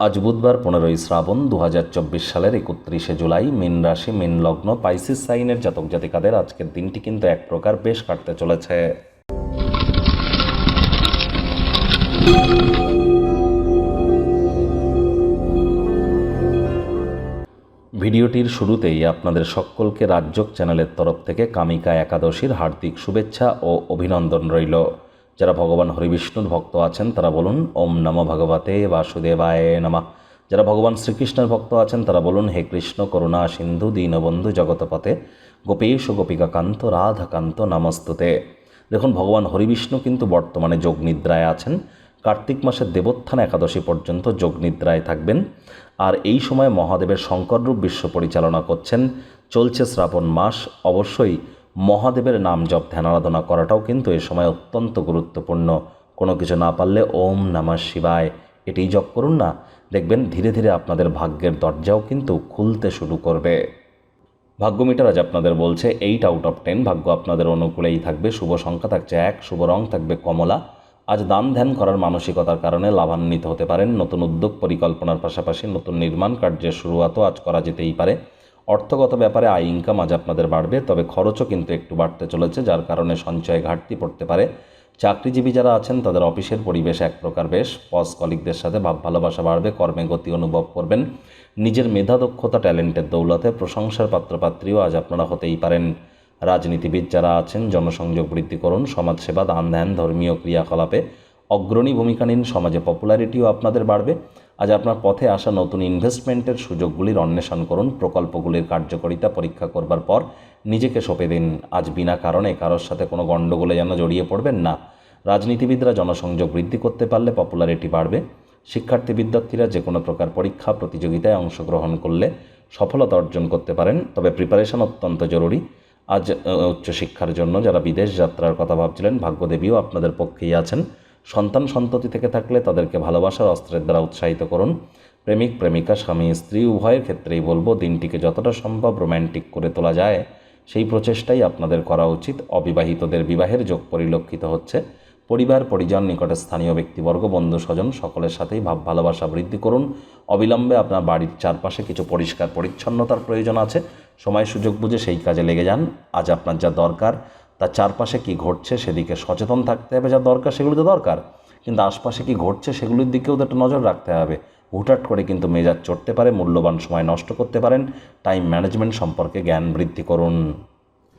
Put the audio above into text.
আজ বুধবার পনেরোই শ্রাবণ দু হাজার চব্বিশ সালের একত্রিশে জুলাই মীন রাশি, মীন লগ্ন, পাইসিস সাইনের জাতক জাতিকাদের আজকের দিনটি কিন্তু এক প্রকার বেশ কাটতে চলেছে। ভিডিওটির শুরুতেই আপনাদের সকলকে রাজ্যক চ্যানেলের তরফ থেকে কামিকা একাদশীর হার্দিক শুভেচ্ছা ও অভিনন্দন রইল। যারা ভগবান হরিবিষ্ণুর ভক্ত আছেন, তারা বলুন, ওম নম ভগবতে বাসুদেবায় নমঃ। যারা ভগবান শ্রীকৃষ্ণের ভক্ত আছেন, তারা বলুন, হে কৃষ্ণ, করুণা, সিন্ধু, দীনবন্ধু জগতপথে গোপেশ গোপিকাকান্ত, রাধাকান্ত, নমস্তুতে। দেখুন, ভগবান হরিবিষ্ণু কিন্তু বর্তমানে যোগ নিদ্রায় আছেন। কার্তিক মাসের দেবোত্থান একাদশী পর্যন্ত যোগ নিদ্রায় থাকবেন। আর এই সময় মহাদেবের শঙ্কররূপ বিশ্ব পরিচালনা করছেন। চলছে শ্রাবণ মাস। অবশ্যই মহাদেবের নাম জপ ধ্যান আরাধনা করাটাও কিন্তু এ সময় অত্যন্ত গুরুত্বপূর্ণ। কোনো কিছু না পারলে ওম নমঃ শিবায়। এটিই জপ করুন না। দেখবেন ধীরে ধীরে আপনাদের ভাগ্যের দরজাও কিন্তু খুলতে শুরু করবে। ভাগ্য মিটার আজ আপনাদের বলছে এইট আউট অফ টেন ভাগ্য আপনাদের অনুকূলেই থাকবে। শুভ সংখ্যা থাকছে এক, শুভ রং থাকবে কমলা। আজ দান ধ্যান করার মানসিকতার কারণে লাভান্বিত হতে পারেন। নতুন উদ্যোগ, পরিকল্পনার পাশাপাশি নতুন নির্মাণ কার্যের শুরুয়াতও আজ করা যেতেই পারে। অর্থগত ব্যাপারে আয় ইনকাম আজ আপনাদের বাড়বে, তবে খরচও কিন্তু একটু বাড়তে চলেছে, যার কারণে সঞ্চয়ে ঘাটতি পড়তে পারে। চাকরিজীবী যারা আছেন, তাদের অফিসের পরিবেশ এক প্রকার বেশ। বস কলিকদের সাথে ভাব ভালোবাসা বাড়বে, কর্মে গতি অনুভব করবেন। নিজের মেধা দক্ষতা ট্যালেন্টের দৌলতে প্রশংসার পাত্রপাত্রীও আজ আপনারা হতেই পারেন। রাজনীতিবিদ যারা আছেন, জনসংযোগ বৃদ্ধি করুন, সমাজসেবা, দান ধ্যান, ধর্মীয় ক্রিয়াকলাপে অগ্রণী ভূমিকা নিন, সমাজে পপুলারিটিও আপনাদের বাড়বে। আজ আপনার পথে আসা নতুন ইনভেস্টমেন্টের সুযোগগুলির অন্বেষণ করুন, প্রকল্পগুলির কার্যকারিতা পরীক্ষা করবার পর নিজেকে সঁপে দিন। আজ বিনা কারণে কারোর সাথে কোনো গণ্ডগোলে যেন জড়িয়ে পড়বেন না। রাজনীতিবিদরা জনসংযোগ বৃদ্ধি করতে পারলে পপুলারিটি বাড়বে। শিক্ষার্থী বিদ্যার্থীরা যে কোনো প্রকার পরীক্ষা, প্রতিযোগিতায় অংশগ্রহণ করলে সফলতা অর্জন করতে পারেন। তবে প্রিপারেশন অত্যন্ত জরুরি। আজ উচ্চশিক্ষার জন্য যারা বিদেশ যাত্রার কথা ভাবছিলেন, ভাগ্যদেবীও আপনাদের পক্ষেই আছেন। সন্তান সন্ততি থেকে থাকলে তাদেরকে ভালোবাসার অস্ত্রের দ্বারা উৎসাহিত করুন। প্রেমিক, প্রেমিকা, স্বামী, স্ত্রী, উভয়ের ক্ষেত্রেই বলব, দিনটিকে যতটা সম্ভব রোম্যান্টিক করে তোলা যায়। সেই প্রচেষ্টাই আপনাদের করা উচিত। অবিবাহিতদের বিবাহের যোগ পরিলক্ষিত হচ্ছে। পরিবার, পরিজন, নিকটে স্থানীয় ব্যক্তিবর্গ, বন্ধু, স্বজন সকলের সাথেই ভাব, ভালোবাসা বৃদ্ধি করুন। অবিলম্বে আপনার বাড়ির চারপাশে কিছু পরিষ্কার, পরিচ্ছন্নতার প্রয়োজন আছে। সময় সুযোগ বুঝে সেই কাজে লেগে যান। আজ আপনার যা দরকার তার চারপাশে কি ঘটছে সেদিকে সচেতন থাকতে হবে, যা দরকার সেগুলি তো দরকার। কিন্তু আশপাশে কি ঘটছে সেগুলির দিকেও তো একটা নজর রাখতে হবে। হুটহাট করে কিন্তু মেজাজ চড়তে পারে, মূল্যবান সময় নষ্ট করতে পারেন। টাইম ম্যানেজমেন্ট সম্পর্কে জ্ঞান বৃদ্ধি করুন।